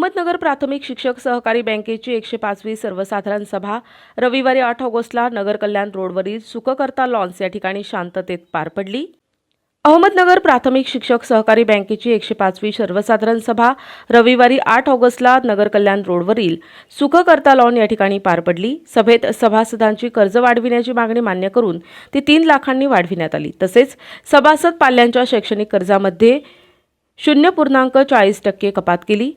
अहमदनगर प्राथमिक शिक्षक सहकारी बँकेची एकशे पाचवी सर्वसाधारण सभा रविवारी आठ ऑगस्टला नगर कल्याण रोडवरील सुखकर्ता लॉन्स या ठिकाणी शांततेत पार पडली. अहमदनगर प्राथमिक शिक्षक सहकारी बँकेची एकशे पाचवी सर्वसाधारण सभा रविवारी आठ ऑगस्टला नगर कल्याण रोडवरील सुखकर्ता लॉन या ठिकाणी पार पडली. सभेत सभासदांची कर्ज वाढविण्याची मागणी मान्य करून ती तीन लाखांनी वाढविण्यात आली. तसेच सभासद पाल्यांच्या शैक्षणिक कर्जामध्ये शून्य पूर्णांक चाळीस टक्के कपात केली.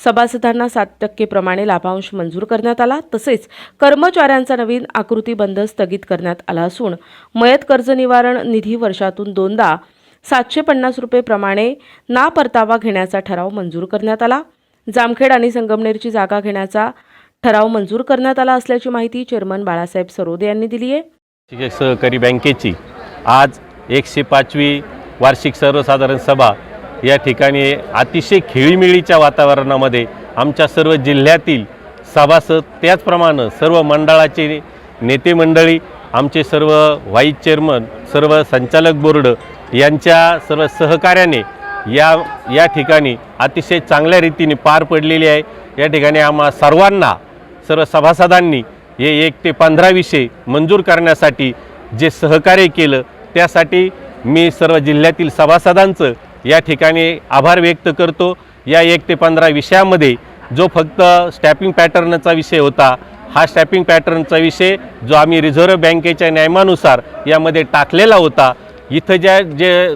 सभासदांना सात टक्के प्रमाणे लाभांश मंजूर करण्यात आला. तसेच कर्मचाऱ्यांचा नवीन आकृतीबंध स्थगित करण्यात आला असून मयत कर्ज निवारण निधी वर्षातून दोनदा सातशे पन्नास रुपये प्रमाणे ना परतावा घेण्याचा ठराव मंजूर करण्यात आला. जामखेड आणि संगमनेरची जागा घेण्याचा ठराव मंजूर करण्यात आला असल्याची माहिती चेअरमन बाळासाहेब सरोदे यांनी दिली आहे सहकारी बँकेची आज एकशे पाचवी वार्षिक सर्वसाधारण सभा या ठिकाणी अतिशय खेळीमेळीच्या वातावरणामध्ये आमच्या सर्व जिल्ह्यातील सभासद त्याचप्रमाणे सर्व मंडळाचे नेते मंडळी आमचे सर्व व्हाईस चेअरमन सर्व संचालक बोर्ड यांच्या सर्व सहकार्याने या या ठिकाणी अतिशय चांगल्या रीतीने पार पडलेली आहे. या ठिकाणी आम्हा सर्वांना सर्व सभासदांनी हे एक ते पंधरा विषय मंजूर करण्यासाठी जे सहकार्य केलं त्यासाठी मी सर्व जिल्ह्यातील सभासदांचं या ठिकाणी आभार व्यक्त करतो. या एक ते पंधरा विषयामध्ये जो फक्त स्टॅपिंग पॅटर्नचा विषय होता हा स्टॅपिंग पॅटर्नचा विषय जो आम्ही रिझर्व्ह बँकेच्या नियमानुसार यामध्ये टाकलेला होता इथं ज्या जे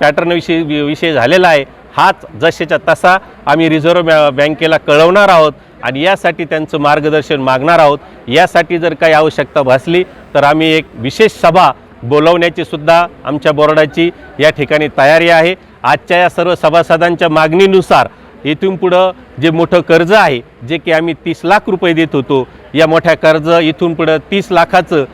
पॅटर्नविषयी वि- विषय झालेला आहे हाच जशाच्या तसा आम्ही रिझर्व्ह बॅ- बँकेला कळवणार आहोत आणि यासाठी त्यांचं मार्गदर्शन मागणार आहोत. यासाठी जर काही आवश्यकता भासली तर आम्ही एक विशेष सभा बोलवण्याची सुद्धा आमच्या बोर्डाची या ठिकाणी तयारी आहे. आजच्या या सर्व सभासदांच्या मागणीनुसार इथून पुढं जे मोठं कर्ज आहे जे की आम्ही तीस लाख रुपये देत होतो या मोठ्या कर्ज इथून पुढं तीस लाखाचं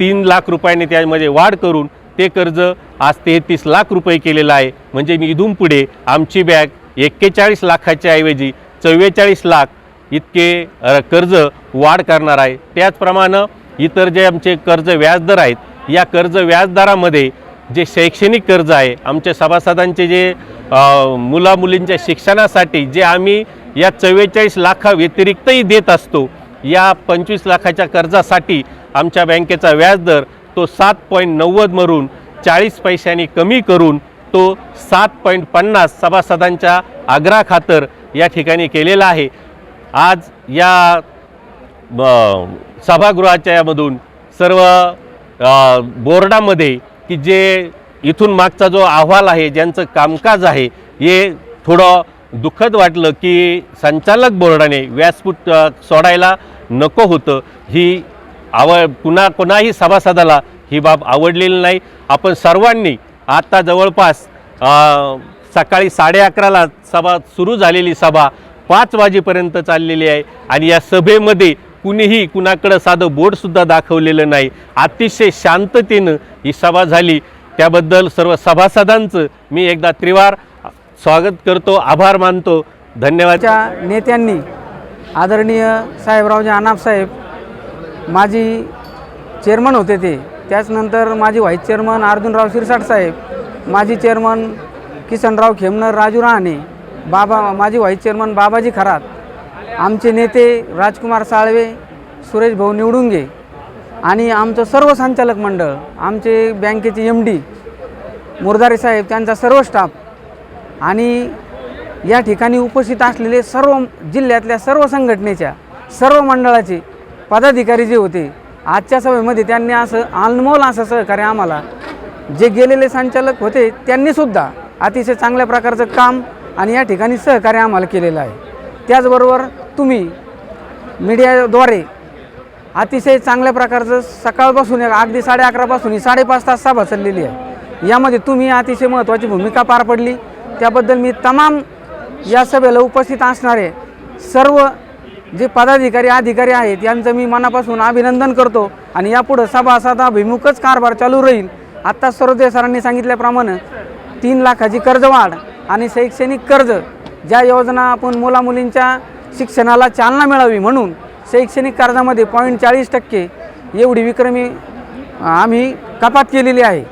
तीन लाख रुपयांनी त्यामध्ये वाढ करून ते कर्ज आज तेहतीस लाख रुपये केलेलं आहे. म्हणजे मी इथून पुढे आमची बॅग एक्केचाळीस लाखाच्या ऐवजी चव्वेचाळीस लाख इतके कर्ज वाढ करणार आहे. त्याचप्रमाणे इतर जे आमचे कर्ज व्याजदर आहेत या कर्ज व्याजदरामध्ये जे शैक्षणिक कर्ज आहे आमच्या सभासदांचे जे मुला मुलामुलींच्या शिक्षणासाठी जे आम्ही या चव्वेचाळीस लाखाव्यतिरिक्तही देत असतो या पंचवीस लाखाच्या कर्जासाठी आमच्या बँकेचा व्याजदर तो सात पॉईंट नव्वदमरून चाळीस पैशांनी कमी करून तो सात पॉईंट पन्नास सभासदांच्या आग्रहाखातर या ठिकाणी केलेला आहे. आज या सभागृहाच्या यामधून सर्व बोर्डामध्ये की जे इथून मागचा जो अहवाल आहे ज्यांचं कामकाज आहे हे थोडं दुःखद वाटलं की संचालक बोर्डाने व्यासपीठ सोडायला नको होतं. ही आव कुणा कोणाही सभासदाला ही बाब आवडलेली नाही. आपण सर्वांनी आत्ता जवळपास सकाळी साडे अकराला सभा सुरू झालेली सभा पाच वाजेपर्यंत चाललेली आहे आणि या सभेमध्ये कुणीही कुणाकडं साधं बोर्डसुद्धा दाखवलेलं नाही. अतिशय शांततेनं ही सभा झाली. त्याबद्दल सर्व सभासदांचं मी एकदा त्रिवार स्वागत करतो आभार मानतो. धन्यवादच्या नेत्यांनी आदरणीय साहेबरावजी आनाप साहेब माजी चेअरमन होते ते. त्याचनंतर माजी व्हाईस चेअरमन अर्जुनराव शिरसाट साहेब माजी चेअरमन किसनराव खेमनर राजू रहाणे बाबा माजी व्हाईस चेअरमन बाबाजी खरात आमचे नेते राजकुमार साळवे सुरेश भाऊ निवडुंगे आणि आमचं सर्व संचालक मंडळ आमचे बँकेचे एम डी मुरदारे साहेब त्यांचा सर्व स्टाफ आणि या ठिकाणी उपस्थित असलेले सर्व जिल्ह्यातल्या सर्व संघटनेच्या सर्व मंडळाचे पदाधिकारी जे होते आजच्या सभेमध्ये त्यांनी असं अनमोल असं सहकार्य आम्हाला जे गेलेले संचालक होते त्यांनीसुद्धा अतिशय चांगल्या प्रकारचं काम आणि या ठिकाणी सहकार्य आम्हाला केलेलं आहे. त्याचबरोबर तुम्ही मीडियाद्वारे अतिशय चांगल्या प्रकारचं सकाळपासून एक अगदी साडे अकरापासून ही साडेपाच तास सभा चाललेली आहे. यामध्ये तुम्ही अतिशय महत्त्वाची भूमिका पार पडली. त्याबद्दल मी तमाम या सभेला उपस्थित असणारे सर्व जे पदाधिकारी अधिकारी आहेत यांचं मी मनापासून अभिनंदन करतो आणि यापुढं सभासदाभिमुखच कारभार चालू राहील. आत्ता सरोदय सरांनी सांगितल्याप्रमाणे तीन लाखाची कर्जवाढ आणि शैक्षणिक कर्ज ज्या योजना आपण मुलामुलींच्या शिक्षणाला चालना मिळावी म्हणून शैक्षणिक कर्जामध्ये पॉईंट चाळीस टक्के एवढी विक्रमी आम्ही कपात केलेली आहे.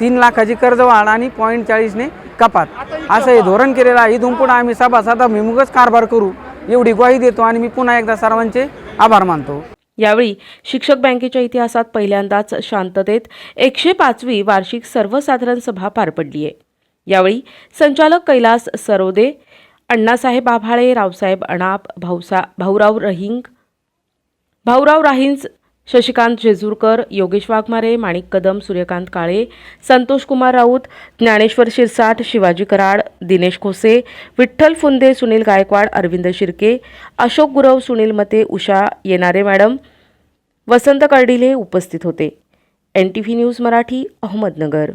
तीन लाखाची कर्जवाढ आणि पॉईंट चाळीसने कपात. असं हे धोरण केलेलं आहे. इथून पुढे आम्ही सभासदा मिमुगच कारभार करू एवढी ग्वाही देतो आणि मी पुन्हा एकदा सर्वांचे आभार मानतो. यावेळी शिक्षक बँकेच्या इतिहासात पहिल्यांदाच शांततेत एकशे पाचवी वार्षिक सर्वसाधारण सभा पार पडली आहे यावेळी संचालक कैलास सरोदे अण्णासाहेब आभाळे रावसाहेब अणाप भाऊसा भाऊराव रहिंग भाऊराव राहिंज शशिकांत जेजूरकर योगेश वाघमारे माणिक कदम सूर्यकांत काळे संतोष कुमार राऊत ज्ञानेश्वर शिरसाट शिवाजी कराड दिनेश खोसे विठ्ठल फुंदे सुनील गायकवाड अरविंद शिर्के अशोक गुरव सुनील मते उषा येणारे मॅडम वसंत कर्डिले उपस्थित होते. N T V news Marathi Ahmednagar.